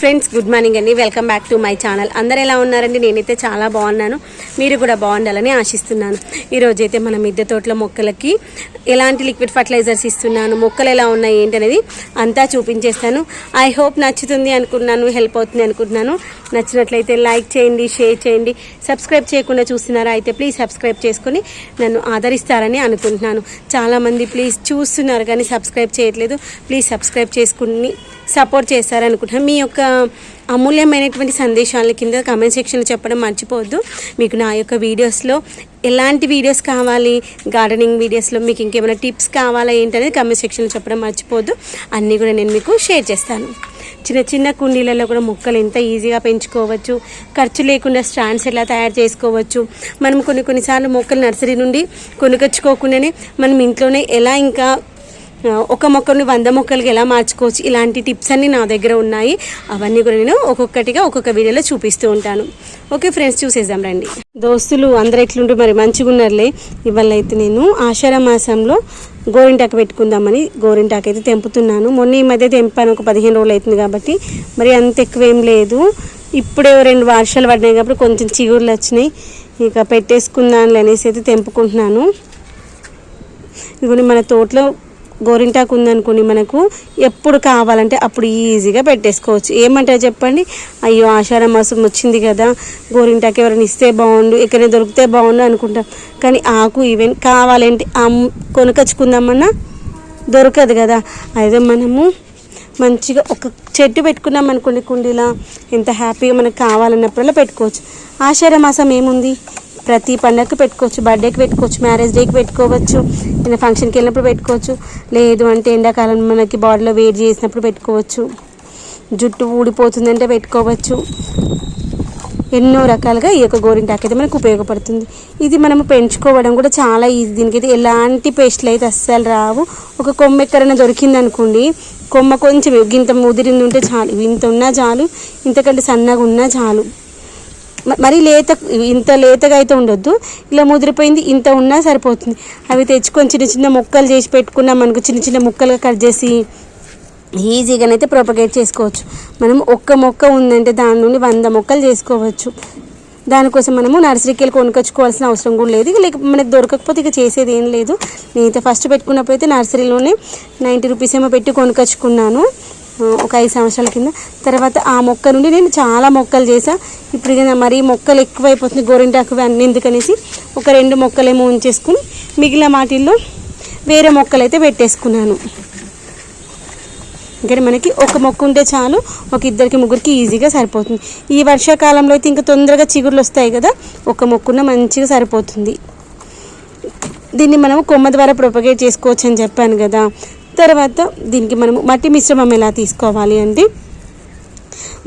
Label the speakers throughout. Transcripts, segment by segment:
Speaker 1: Friends good morning అండి. Welcome back to my channel. అందరు ఎలా ఉన్నారండి? నేనైతే చాలా బాగున్నాను. మీరు కూడా బాగుండాలని ఆశిస్తున్నాను. ఈరోజు అయితే మన మిద్దె తోటల మొక్కలకి ఎలాంటి లిక్విడ్ ఫర్టిలైజర్స్ ఇస్తున్నాను? మొక్కలు ఎలా ఉన్నాయి? ఏంటనేది అంతా చూపించేస్తాను. ఐ హోప్ నచ్చుతుంది అనుకున్నాను హెల్ప్ అవుతుంది అనుకుంటున్నాను నచ్చినట్లయితే లైక్ చేయండి షేర్ చేయండి. సబ్స్క్రైబ్ చేయకుండా చూస్తున్నారా? అయితే ప్లీజ్ సబ్స్క్రైబ్ చేసుకొని నన్ను ఆదరిస్తారని అనుకుంటున్నాను. చాలామంది ప్లీజ్ చూస్తున్నారు కానీ సబ్స్క్రైబ్ చేయట్లేదు. ప్లీజ్ సబ్స్క్రైబ్ చేసుకుని సపోర్ట్ చేస్తారనుకుంటున్నాను. మీ యొక్క అమూల్యమైనటువంటి సందేశాలను కింద కామెంట్ సెక్షన్లో చెప్పడం మర్చిపోవద్దు. మీకు నా యొక్క వీడియోస్లో ఎలాంటి వీడియోస్ కావాలి? గార్డెనింగ్ వీడియోస్లో మీకు ఇంకేమైనా టిప్స్ కావాలా ఏంటనేది కామెంట్ సెక్షన్లో చెప్పడం మర్చిపోవద్దు. అన్నీ కూడా నేను మీకు షేర్ చేస్తాను. చిన్న చిన్న కుండీలలో కూడా మొక్కలు ఎంత ఈజీగా పెంచుకోవచ్చు. ఖర్చు లేకుండా స్టాండ్స్ ఎలా తయారు చేసుకోవచ్చు. మనం కొన్ని కొన్నిసార్లు మొక్కలు నర్సరీ నుండి కొనుకొచ్చుకోకుండానే మనం ఇంట్లోనే ఎలా ఇంకా ఒక మొక్కని వంద మొక్కలకి ఎలా మార్చుకోవచ్చు? ఇలాంటి టిప్స్ అన్నీ నా దగ్గర ఉన్నాయి. అవన్నీ కూడా నేను ఒక్కొక్కటిగా ఒక్కొక్క వీడియోలో చూపిస్తూ ఉంటాను. ఓకే ఫ్రెండ్స్ చూసేద్దాం రండి. దోస్తులు అందరు ఎట్లుంటే మరి మంచిగా ఉన్నారులే. ఇవాళ అయితే నేను ఆషాఢ మాసంలో గోరింటాకు పెట్టుకుందామని గోరింటాకు అయితే తెంపుతున్నాను. మొన్న ఈ మధ్య తెంపాను ఒక పదిహేను రోజులు అవుతుంది కాబట్టి. మరి అంత ఎక్కువ ఏం లేదు. ఇప్పుడే రెండు వర్షాలు పడినాయి కాబట్టి కొంచెం చిగుర్లు వచ్చినాయి. ఇక పెట్టేసుకుందాను అనేసి అయితే తెంపుకుంటున్నాను. ఇదిగోని మన తోటలో గోరింటాకు ఉందనుకోండి మనకు ఎప్పుడు కావాలంటే అప్పుడు ఈజీగా పెట్టేసుకోవచ్చు. ఏమంటారు చెప్పండి? అయ్యో ఆషాఢ మాసం వచ్చింది కదా గోరింటాకు ఎవరైనా ఇస్తే బాగుండు ఎక్కడైనా దొరికితే బాగుండు అనుకుంటాం. కానీ ఆకు ఈవెన్ కావాలంటే అమ్ కొనుకొచ్చుకుందామన్నా దొరకదు కదా. అయితే మనము మంచిగా ఒక చెట్టు పెట్టుకున్నాం అనుకోండి కుండీలా ఎంత హ్యాపీగా మనకు కావాలన్నప్పుడల్లా పెట్టుకోవచ్చు. ఆషాఢ మాసం ఏముంది? ప్రతి పండగకి పెట్టుకోవచ్చు. బర్త్డేకి పెట్టుకోవచ్చు. మ్యారేజ్ డేకి పెట్టుకోవచ్చు. ఏదైనా ఫంక్షన్కి వెళ్ళినప్పుడు పెట్టుకోవచ్చు. లేదు అంటే ఎండాకాలం మనకి బాడీలో వేడి చేసినప్పుడు పెట్టుకోవచ్చు. జుట్టు ఊడిపోతుందంటే పెట్టుకోవచ్చు. ఎన్నో రకాలుగా ఈ యొక్క గోరింటాకు అయితే మనకు ఉపయోగపడుతుంది. ఇది మనము పెంచుకోవడం కూడా చాలా ఈజీ దీనికైతే ఎలాంటి పేస్ట్లు అయితే అస్సలు రావు. ఒక కొమ్మ ఎక్కడైనా దొరికింది అనుకోండి కొమ్మ కొంచెం ఇంత ముదిరింది ఉంటే చాలు. ఇంత ఉన్నా చాలు. ఇంతకంటే సన్నగా ఉన్నా చాలు. మరీ లేత ఇంత లేతగా అయితే ఉండొద్దు. ఇలా ముదిరిపోయింది ఇంత ఉన్నా సరిపోతుంది. అవి తెచ్చుకొని చిన్న చిన్న ముక్కలు చేసి పెట్టుకున్నాం మనకు చిన్న చిన్న ముక్కలుగా కట్ చేసి ఈజీగానైతే ప్రొపగేట్ చేసుకోవచ్చు. మనం ఒక్క మొక్క ఉందంటే దాని నుండి వంద మొక్కలు చేసుకోవచ్చు. దానికోసం మనము నర్సరీకి వెళ్ళి కొనుక్కొచ్చుకోవాల్సిన అవసరం కూడా లేదు. ఇక లేక మనకు దొరకకపోతే ఇక చేసేది ఏం లేదు. నేనైతే ఫస్ట్ పెట్టుకున్నప్పుడు అయితే నర్సరీలోనే నైంటీ రూపీస్ ఏమో పెట్టి కొనుక్కొచ్చుకున్నాను. ఒక ఐదు సంవత్సరాల కింద. తర్వాత ఆ మొక్క నుండి నేను చాలా మొక్కలు చేసా ఇప్పుడు ఇక మరీ మొక్కలు ఎక్కువైపోతుంది గోరింటాకు అన్నీ ఎందుకనేసి ఒక రెండు మొక్కలేమో ఉంచేసుకుని మిగిలిన వాటిల్లో వేరే మొక్కలు అయితే పెట్టేసుకున్నాను. ఇంకా మనకి ఒక మొక్క ఉంటే చాలు ఒక ఇద్దరికి ముగ్గురికి ఈజీగా సరిపోతుంది. ఈ వర్షాకాలంలో అయితే ఇంకా తొందరగా చిగురులు వస్తాయి కదా ఒక మొక్కున్న మంచిగా సరిపోతుంది. దీన్ని మనము కొమ్మ ద్వారా ప్రొపగేట్ చేసుకోవచ్చు అని చెప్పాను కదా. తర్వాత దీనికి మనము మట్టి మిశ్రమం ఎలా తీసుకోవాలి అంటే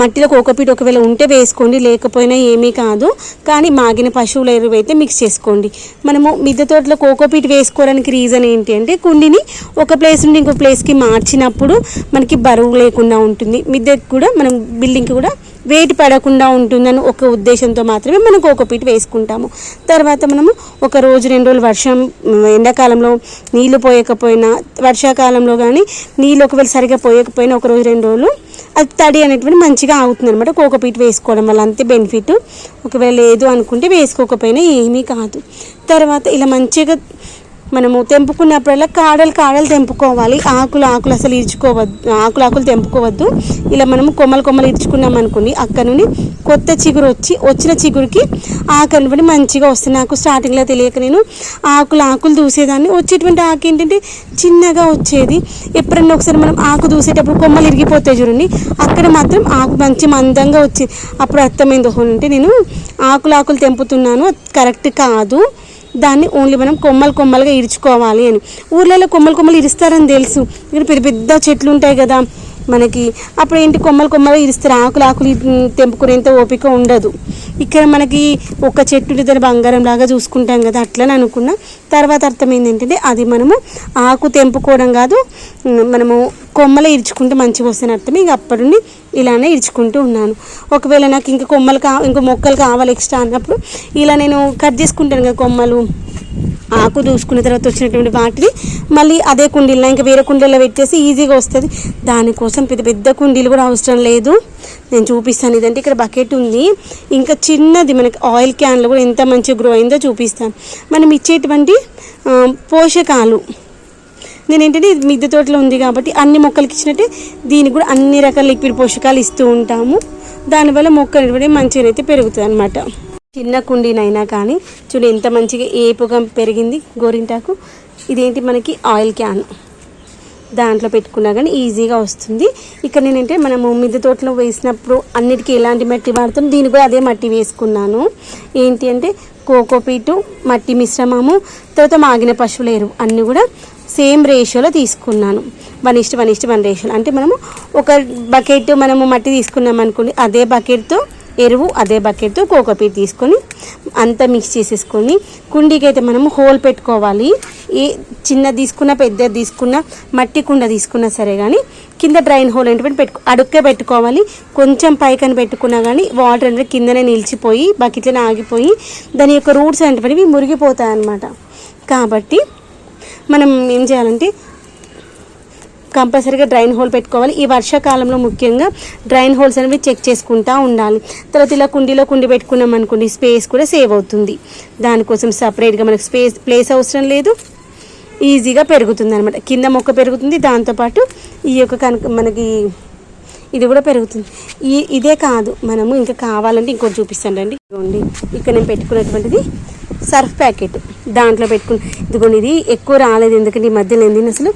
Speaker 1: మట్టిలో కోకోపీట్ ఒకవేళ ఉంటే వేసుకోండి లేకపోయినా ఏమీ కాదు. కానీ మాగిన పశువుల ఎరువు అయితే మిక్స్ చేసుకోండి. మనము మిద్దె తోటలో కోకోపీట్ వేసుకోవడానికి రీజన్ ఏంటి అంటే కుండిని ఒక ప్లేస్ నుండి ఇంకో ప్లేస్కి మార్చినప్పుడు మనకి బరువు లేకుండా ఉంటుంది. మిద్దెకి కూడా మనం బిల్డింగ్కి కూడా వెయిట్ పడకుండా ఉంటుందని ఒక ఉద్దేశంతో మాత్రమే మనం కోకోపీట్ వేసుకుంటాము. తర్వాత మనము ఒక రోజు రెండు రోజులు వర్షం ఎండాకాలంలో నీళ్ళు పోయకపోయినా వర్షాకాలంలో కానీ నీళ్ళు ఒకవేళ సరిగా పోయకపోయినా ఒక రోజు రెండు రోజులు అది తడి అనేటువంటి మంచిగా అవుతుంది అనమాట కోకోపీట్ వేసుకోవడం వల్ల అంతే బెనిఫిట్. ఒకవేళ లేదు అనుకుంటే వేసుకోకపోయినా ఏమీ కాదు. తర్వాత ఇలా మంచిగా మనము తెంపుకున్నప్పుడల్లా కాడలు కాడలు తెంపుకోవాలి. ఆకులు ఆకులు అసలు ఇరుచుకోవద్దు ఆకులు ఆకులు తెంపుకోవద్దు. ఇలా మనము కొమ్మలు కొమ్మలు ఇరుచుకున్నాం అనుకోండి అక్కడ నుండి కొత్త చిగురు వచ్చి వచ్చిన చిగురికి ఆకులు పడి మంచిగా వస్తుంది. నాకు స్టార్టింగ్లో తెలియక నేను ఆకులు ఆకులు దూసేదాన్ని. వచ్చేటువంటి ఆకు ఏంటంటే చిన్నగా వచ్చేది. ఎప్పుడన్నా ఒకసారి మనం ఆకు దూసేటప్పుడు కొమ్మలు ఇరిగిపోతాయి చూడండి అక్కడ మాత్రం ఆకు మంచి మందంగా వచ్చేది అప్పుడు అర్థమైంది. ఓహో అంటే నేను ఆకులు ఆకులు తెంపుతున్నాను. అది కరెక్ట్ కాదు. దాన్ని ఓన్లీ మనం కొమ్మలు కొమ్మలుగా ఇరుచుకోవాలి అని. ఊర్లలో కొమ్మలు కొమ్మలు ఇరుస్తారని తెలుసు. ఇక్కడ పెద్ద పెద్ద చెట్లు ఉంటాయి కదా. మనకి అప్పుడు ఏంటి కొమ్మలు కొమ్మలు ఇరుస్తారు. ఆకులు ఆకులు తెంపుకునేంత ఓపిక ఉండదు. ఇక్కడ మనకి ఒక చెట్టు ఉంటే బంగారం లాగా చూసుకుంటాం కదా అట్లని అనుకున్నా. తర్వాత అర్థమైంది ఏంటంటే అది మనము ఆకు తెంపుకోవడం కాదు మనము కొమ్మలు ఇరుచుకుంటే మంచిగా వస్తాయని అర్థం ఇక అప్పటి నుండి ఇలానే ఇరుచుకుంటూ ఉన్నాను. ఒకవేళ నాకు ఇంకా కొమ్మలు కా ఇంకా మొక్కలు కావాలి ఎక్స్ట్రా అన్నప్పుడు ఇలా నేను కట్ చేసుకుంటాను కదా కొమ్మలు. ఆకు దూసుకున్న తర్వాత వచ్చినటువంటి వాటిని మళ్ళీ అదే కుండీలో ఇంకా వేరే కుండీలో పెట్టేసి ఈజీగా వస్తుంది. దానికోసం పెద్ద పెద్ద కుండీలు కూడా అవసరం లేదు. నేను చూపిస్తాను. ఇదంటే ఇక్కడ బకెట్ ఉంది. ఇంకా చిన్నది మనకి ఆయిల్ క్యాన్లో కూడా ఎంత మంచిగా గ్రో అయిందో చూపిస్తాను. మనం ఇచ్చేటువంటి పోషకాలు. నేను ఏంటంటే ఇది మిద్దె తోటలో ఉంది కాబట్టి అన్ని మొక్కలకి ఇచ్చినట్టే దీనికి కూడా అన్ని రకాల లిక్విడ్ పోషకాలు ఇస్తూ ఉంటాము. దానివల్ల మొక్క అనేది మంచిగా అయితే పెరుగుతుంది అనమాట చిన్న కుండీనైనా కానీ చూడు ఎంత మంచిగా ఏపుగా పెరిగింది గోరింటాకు. ఇదేంటి మనకి ఆయిల్ క్యాన్. దాంట్లో పెట్టుకున్నా కానీ ఈజీగా వస్తుంది. ఇక్కడ నేనంటే మనము మిద్దె తోటలో వేసినప్పుడు అన్నిటికీ ఎలాంటి మట్టి వాడతాం? దీనికి కూడా అదే మట్టి వేసుకున్నాను. ఏంటి అంటే కోకోపీటు మట్టి మిశ్రమము తర్వాత మాగిన పశువుల ఎరువు అన్నీ కూడా సేమ్ రేషియోలో తీసుకున్నాను. One is to one is to one రేషియోలో. అంటే మనము ఒక బకెట్ మనము మట్టి తీసుకున్నాం అనుకోండి అదే బకెట్తో ఎరువు అదే బకెట్తో కోకోపీట్ తీసుకొని అంతా మిక్స్ చేసేసుకొని కుండీకి అయితే మనము హోల్ పెట్టుకోవాలి. ఏ చిన్న తీసుకున్న పెద్ద తీసుకున్న మట్టి కుండ తీసుకున్నా సరే కానీ కింద డ్రైన్ హోల్ ఏంటంటే పెట్టుకో అడుక్కే పెట్టుకోవాలి. కొంచెం పైకని పెట్టుకున్నా కానీ వాటర్ అంటే కిందనే నిలిచిపోయి బకెట్లోనే ఆగిపోయి దాని యొక్క రూట్స్ అంటే మురిగిపోతాయి అన్నమాట కాబట్టి మనం ఏం చేయాలంటే కంపల్సరీగా డ్రైన్ హోల్ పెట్టుకోవాలి. ఈ వర్షాకాలంలో ముఖ్యంగా డ్రైన్ హోల్స్ అనేవి చెక్ చేసుకుంటూ ఉండాలి. తర్వాత ఇలా కుండీలో కుండి పెట్టుకున్నాం అనుకోండి స్పేస్ కూడా సేవ్ అవుతుంది. దానికోసం సపరేట్గా మనకు స్పేస్ ప్లేస్ అవసరం లేదు. ఈజీగా పెరుగుతుంది అనమాట కింద మొక్క పెరుగుతుంది దాంతోపాటు ఈ యొక్క కనుక మనకి ఇది కూడా పెరుగుతుంది. ఈ ఇదే కాదు మనము ఇంకా కావాలంటే ఇంకోటి చూపిస్తాను రండి ఇదిగోండి ఇక్కడ నేను పెట్టుకున్నటువంటిది సర్ఫ్ ప్యాకెట్ దాంట్లో పెట్టుకుని. ఇదిగోండి ఇది ఎక్కువ రాలేదు ఎందుకంటే ఈ మధ్యలో ఏంది అసలు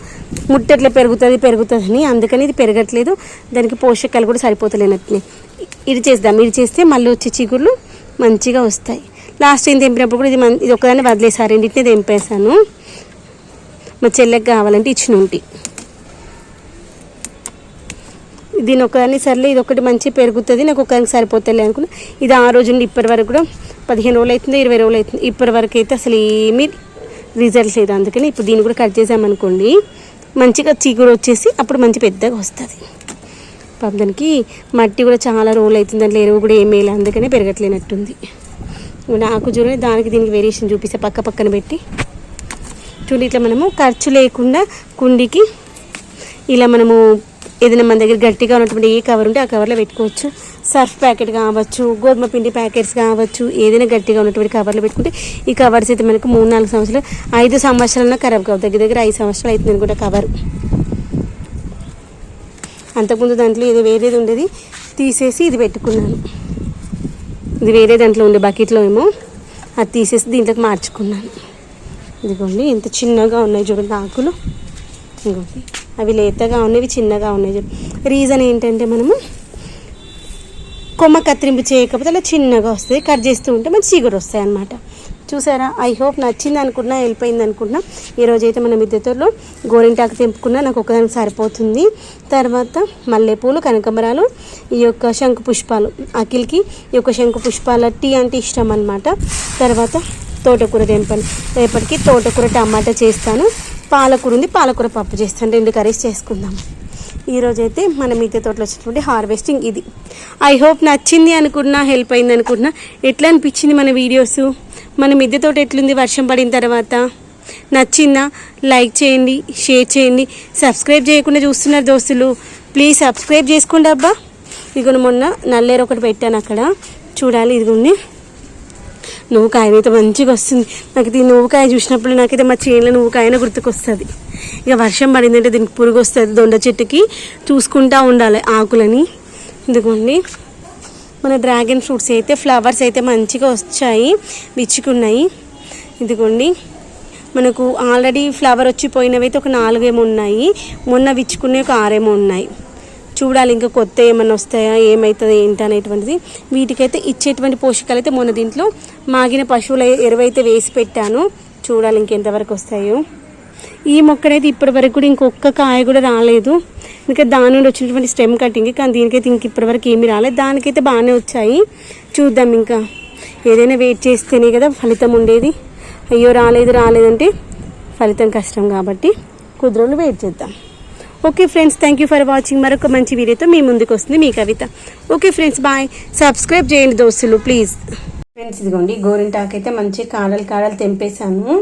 Speaker 1: ముట్టెట్లా పెరుగుతుంది పెరుగుతుంది అని అందుకని ఇది పెరగట్లేదు. దానికి పోషకాలు కూడా సరిపోతలేనట్లే. ఇది చేద్దాం ఇది చేస్తే మళ్ళీ వచ్చే చిగుళ్ళు మంచిగా వస్తాయి. లాస్ట్ టైం తెంపినప్పుడు కూడా ఇది మన ఇది ఒకదాన్ని వదిలేసారు రెండింటిని తెంపేశాను. మా చెల్లెకి కావాలంటే ఇచ్చిన ఉంటి. దీని ఒకదాన్ని సర్లే ఇది ఒకటి మంచి పెరుగుతుంది నాకు ఒకదానికి సరిపోతుంది అనుకున్నా. ఇది ఆ రోజు నుండి ఇప్పటి వరకు కూడా పదిహేను రోజులు అవుతుంది ఇరవై రోజులు అవుతుంది. ఇప్పటి వరకు అయితే అసలు ఏమీ రిజల్ట్ లేదు. అందుకని ఇప్పుడు దీన్ని కూడా కట్ చేసామనుకోండి మంచిగా చీకుడు వచ్చేసి అప్పుడు మంచి పెద్దగా వస్తుంది. పాపం దానికి మట్టి కూడా చాలా రోజులు అవుతుంది దాంట్లో ఎరువు కూడా ఏమీ లేదు అందుకనే పెరగట్లేనట్టుంది. నాకు చూడండి దానికి దీనికి వేరియేషన్ చూపిస్తే పక్క పక్కన పెట్టి చూడండి ఇట్లా మనము ఖర్చు లేకుండా కుండీకి ఇలా మనము ఏదైనా మన దగ్గర గట్టిగా ఉన్నటువంటి ఏ కవర్ ఉంటే ఆ కవర్లో పెట్టుకోవచ్చు. సర్ఫ్ ప్యాకెట్ కావచ్చు గోధుమ పిండి ప్యాకెట్స్ కావచ్చు ఏదైనా గట్టిగా ఉన్నటువంటి కవర్లో పెట్టుకుంటే ఈ కవర్స్ అయితే మనకు మూడు నాలుగు సంవత్సరాలు ఐదు సంవత్సరాలన్నా ఖరాబ్ కావు. దగ్గర దగ్గర ఐదు సంవత్సరాలు అవుతుంది అనుకుంటా కవర్ అంతకుముందు దాంట్లో ఏదో వేరేది ఉండేది తీసేసి ఇది పెట్టుకున్నాను. ఇది వేరే దాంట్లో ఉండే బకెట్లో ఏమో అది తీసేసి దీంట్లోకి మార్చుకున్నాను. ఇదిగోండి ఎంత చిన్నగా ఉన్నాయి చూడండి ఆకులు. ఇదిగోండి. అవి లేతగా ఉన్నవి చిన్నగా ఉన్నాయి రీజన్ ఏంటంటే మనము కొమ్మ కత్తిరింపు చేయకపోతే అలా చిన్నగా వస్తుంది కట్ చేస్తూ ఉంటే మంచి చిగురు వస్తాయి అనమాట చూసారా? ఐ హోప్ నచ్చింది అనుకున్నా వెళ్ళిపోయింది అనుకున్నా. ఈరోజు అయితే మన మిద్దెతోలో గోరింటాకు తెంపుకున్నా నాకు ఒకదానికి సరిపోతుంది. తర్వాత మల్లెపూలు కనకమరాలు ఈ యొక్క శంకు పుష్పాలు. అఖిల్కి ఈ యొక్క శంకు పుష్పాల టీ అంటే ఇష్టం అనమాట తర్వాత తోటకూర తెంపని. రేపటికి తోటకూర టమాటా చేస్తాను. పాలకూర ఉంది పాలకూర పప్పు చేస్తాను. రెండు కర్రీస్ చేసుకుందాం. ఈరోజైతే మన మిద్దె తోటలో వచ్చినటువంటి హార్వెస్టింగ్ ఇది. ఐ హోప్ నచ్చింది అనుకున్నా హెల్ప్ అయింది అనుకున్నా ఎట్లా అనిపించింది మన వీడియోస్? మన మిద్దె తోట ఎట్లుంది వర్షం పడిన తర్వాత? నచ్చిందా? లైక్ చేయండి షేర్ చేయండి. సబ్స్క్రైబ్ చేయకుండా చూస్తున్నారు దోస్తులు. ప్లీజ్ సబ్స్క్రైబ్ చేసుకోండి అబ్బా. ఇదిగో మొన్న నల్లేరు ఒకటి పెట్టాను అక్కడ. చూడాలి ఇదిగోండి. నువ్వుకాయ అయితే మంచిగా వస్తుంది. నాకు ఈ నువ్వుకాయ చూసినప్పుడు నాకైతే మా చేనులో నువ్వుకాయన గుర్తుకొస్తుంది. ఇక వర్షం పడిందంటే దీనికి పురుగు వస్తుంది దొండ చెట్టుకి. చూసుకుంటా ఉండాలి ఆకులని. ఎందుకండి మన డ్రాగన్ ఫ్రూట్స్ అయితే ఫ్లవర్స్ అయితే మంచిగా వచ్చాయి. విచ్చుకున్నాయి. ఇదిగోండి. మనకు ఆల్రెడీ ఫ్లవర్ వచ్చిపోయినవి అయితే ఒక నాలుగేమో ఉన్నాయి. మొన్న విచ్చుకునే ఒక ఆరేమో ఉన్నాయి. చూడాలి ఇంకా కొత్త ఏమైనా వస్తాయా ఏమవుతుంది ఏంటి అనేటువంటిది. వీటికైతే ఇచ్చేటువంటి పోషకాలు అయితే మొన్న దీంట్లో మాగిన పశువుల ఎరువైతే వేసి పెట్టాను. చూడాలి ఇంకెంతవరకు వస్తాయో. ఈ మొక్కనైతే ఇప్పటి వరకు కూడా ఇంకొక కాయ కూడా రాలేదు. ఇంకా దాని నుండి వచ్చినటువంటి స్టెమ్ కటింగ్ కానీ దీనికైతే ఇంక ఇప్పటి వరకు ఏమీ రాలేదు. దానికైతే బాగానే వచ్చాయి. చూద్దాం ఇంకా. ఏదైనా వెయిట్ చేస్తేనే కదా ఫలితం ఉండేది. అయ్యో రాలేదు రాలేదంటే ఫలితం కష్టం కాబట్టి కుదరలు వెయిట్ చేద్దాం. Okay friends thank you for watching మరొక మంచి వీడియోతో మీ ముందుకు వస్తుంది మీ Kavitha. Okay friends bye subscribe చేయండి దోస్తులు ప్లీజ్ ఫ్రెండ్స్ ఇదిగోండి గోరింటాకు అయితే మంచి కాడలు కాడలు తెంపేశాను.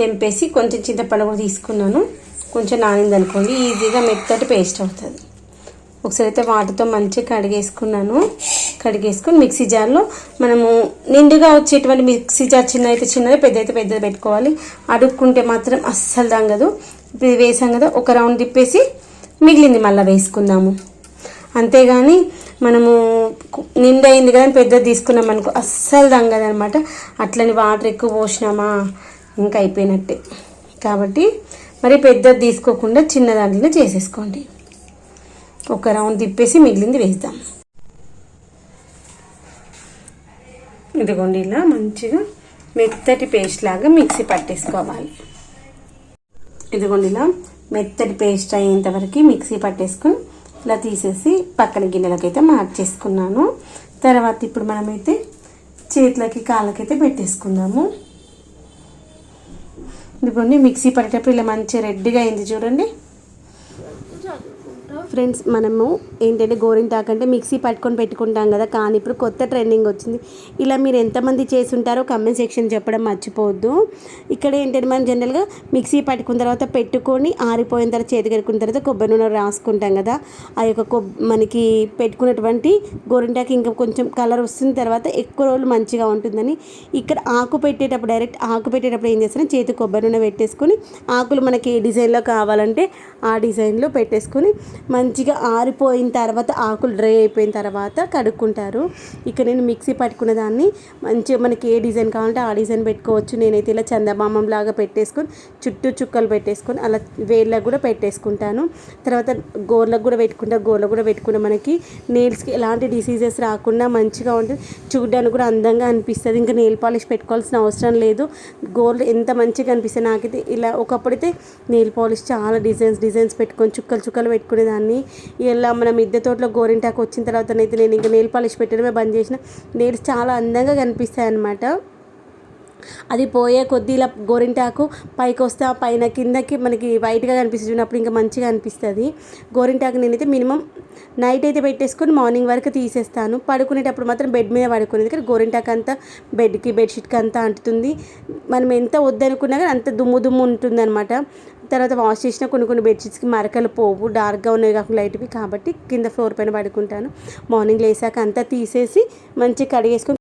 Speaker 1: తెంపేసి కొంచెం చింతపండు కూడా తీసుకున్నాను. కొంచెం నానింది అనుకోండి ఈజీగా మెత్తటి పేస్ట్ అవుతుంది. ఒకసారి అయితే వాటితో మంచిగా కడిగేసుకున్నాను. కడిగేసుకొని మిక్సీ జార్లో మనము నిండుగా వచ్చేటువంటి మిక్సీ జార్ చిన్న అయితే చిన్నది పెద్ద అయితే పెద్దది పెట్టుకోవాలి. అడుక్కుంటే మాత్రం అస్సలు దంగదు. ఇప్పుడు ఇది వేసాం కదా ఒక రౌండ్ తిప్పేసి మిగిలింది మళ్ళీ వేసుకుందాము. అంతేగాని మనము కు- నిండైంది కదా పెద్దది తీసుకున్నాం అనుకో అస్సలు దంగదు అట్లని వాటర్ ఎక్కువ పోసినామా? ఇంకా అయిపోయినట్టే. కాబట్టి మరి పెద్దది తీసుకోకుండా చిన్న దాంట్లో చేసేసుకోండి. ఒక రౌండ్ తిప్పేసి మిగిలింది వేద్దాం. ఇదిగోండి ఇలా మంచిగా మెత్తటి పేస్ట్ లాగా మిక్సీ పట్టేసుకోవాలి. ఇదిగోండి ఇలా మెత్తటి పేస్ట్ అయ్యేంతవరకు మిక్సీ పట్టేసుకొని ఇలా తీసేసి పక్కన గిన్నెలకైతే అయితే మార్చేసుకున్నాను తర్వాత ఇప్పుడు మనమైతే చేతులకి కాళ్ళకైతే పెట్టేసుకుందాము. ఇదిగోండి మిక్సీ పట్టేటప్పుడు ఇలా మంచిగా రెడ్డిగా అయింది చూడండి. ఫ్రెండ్స్ మనము ఏంటంటే గోరింటాకు అంటే మిక్సీ పట్టుకొని పెట్టుకుంటాం కదా కానీ ఇప్పుడు కొత్త ట్రెండింగ్ వచ్చింది. ఇలా మీరు ఎంతమంది చేసి ఉంటారో కమెంట్ సెక్షన్ చెప్పడం మర్చిపోవద్దు. ఇక్కడ ఏంటంటే మనం జనరల్గా మిక్సీ పట్టుకున్న తర్వాత పెట్టుకొని ఆరిపోయిన తర్వాత చేతి కడుక్కున్న తర్వాత కొబ్బరి నూనె రాసుకుంటాం కదా ఆ యొక్క కొబ్ మనకి పెట్టుకున్నటువంటి గోరింటాకు ఇంకా కొంచెం కలర్ వస్తున్న తర్వాత ఎక్కువ రోజులు మంచిగా ఉంటుందని ఇక్కడ ఆకు పెట్టేటప్పుడు డైరెక్ట్ ఆకు పెట్టేటప్పుడు ఏం చేస్తాను చేతి కొబ్బరి నూనె పెట్టేసుకొని ఆకులు మనకి ఏ డిజైన్లో కావాలంటే ఆ డిజైన్లో పెట్టేసుకొని మంచిగా ఆరిపోయిన తర్వాత ఆకులు డ్రై అయిపోయిన తర్వాత కడుక్కుంటారు. ఇక నేను మిక్సీ పట్టుకున్న దాన్ని మంచిగా మనకి ఏ డిజైన్ కావాలంటే ఆ డిజైన్ పెట్టుకోవచ్చు. నేనైతే ఇలా చందమామం లాగా పెట్టేసుకొని చుట్టూ చుక్కలు పెట్టేసుకొని అలా వేళ్ళకు కూడా పెట్టేసుకుంటాను. తర్వాత గోర్లకు కూడా పెట్టుకుంటా. గోర్లకు కూడా పెట్టుకుంటా మనకి నెయిల్స్కి ఎలాంటి డిసీజెస్ రాకుండా మంచిగా ఉంటుంది చూడడానికి కూడా అందంగా అనిపిస్తుంది. ఇంకా నెయిల్ పాలిష్ పెట్టుకోవాల్సిన అవసరం లేదు. గోర్లు ఎంత మంచిగా అనిపిస్తుంది నాకైతే ఇలా ఒకప్పుడైతే నెయిల్ పాలిష్ చాలా డిజైన్స్ డిజైన్స్ పెట్టుకొని చుక్కలు చుక్కలు పెట్టుకునేదాన్ని ఇలా మన మిద్దె తోటలో గోరింటాకు వచ్చిన తర్వాతనైతే నేను ఇంకా నెయిల్ పాలిష్ పెట్టడమే బంద్ చేసిన. నెయిల్స్ చాలా అందంగా కనిపిస్తాయి అన్నమాట అది పోయే కొద్దీ ఇలా గోరింటాకు పైకి వస్తే ఆ పైన కిందకి మనకి వైట్గా కనిపిస్తుంది అప్పుడు ఇంకా మంచిగా అనిపిస్తుంది. గోరింటాకు నేనైతే మినిమం నైట్ అయితే పెట్టేసుకొని మార్నింగ్ వరకు తీసేస్తాను. పడుకునేటప్పుడు మాత్రం బెడ్ మీద పడుకునేది ఎందుకంటే గోరింటాకు అంతా బెడ్కి బెడ్షీట్కి అంతా అంటుతుంది. మనం ఎంత వద్దనుకున్నా కానీ అంత దుమ్ము దుమ్ము ఉంటుంది అనమాట తర్వాత వాష్ చేసిన కొన్ని కొన్ని బెడ్షీట్స్కి మరకలు పోవు డార్క్గా ఉన్నాయి కాకుండా లైట్వి కాబట్టి కింద ఫ్లోర్ పైన పడుకుంటాను. మార్నింగ్ లేసాక అంతా తీసేసి మంచిగా కడిగేసుకొని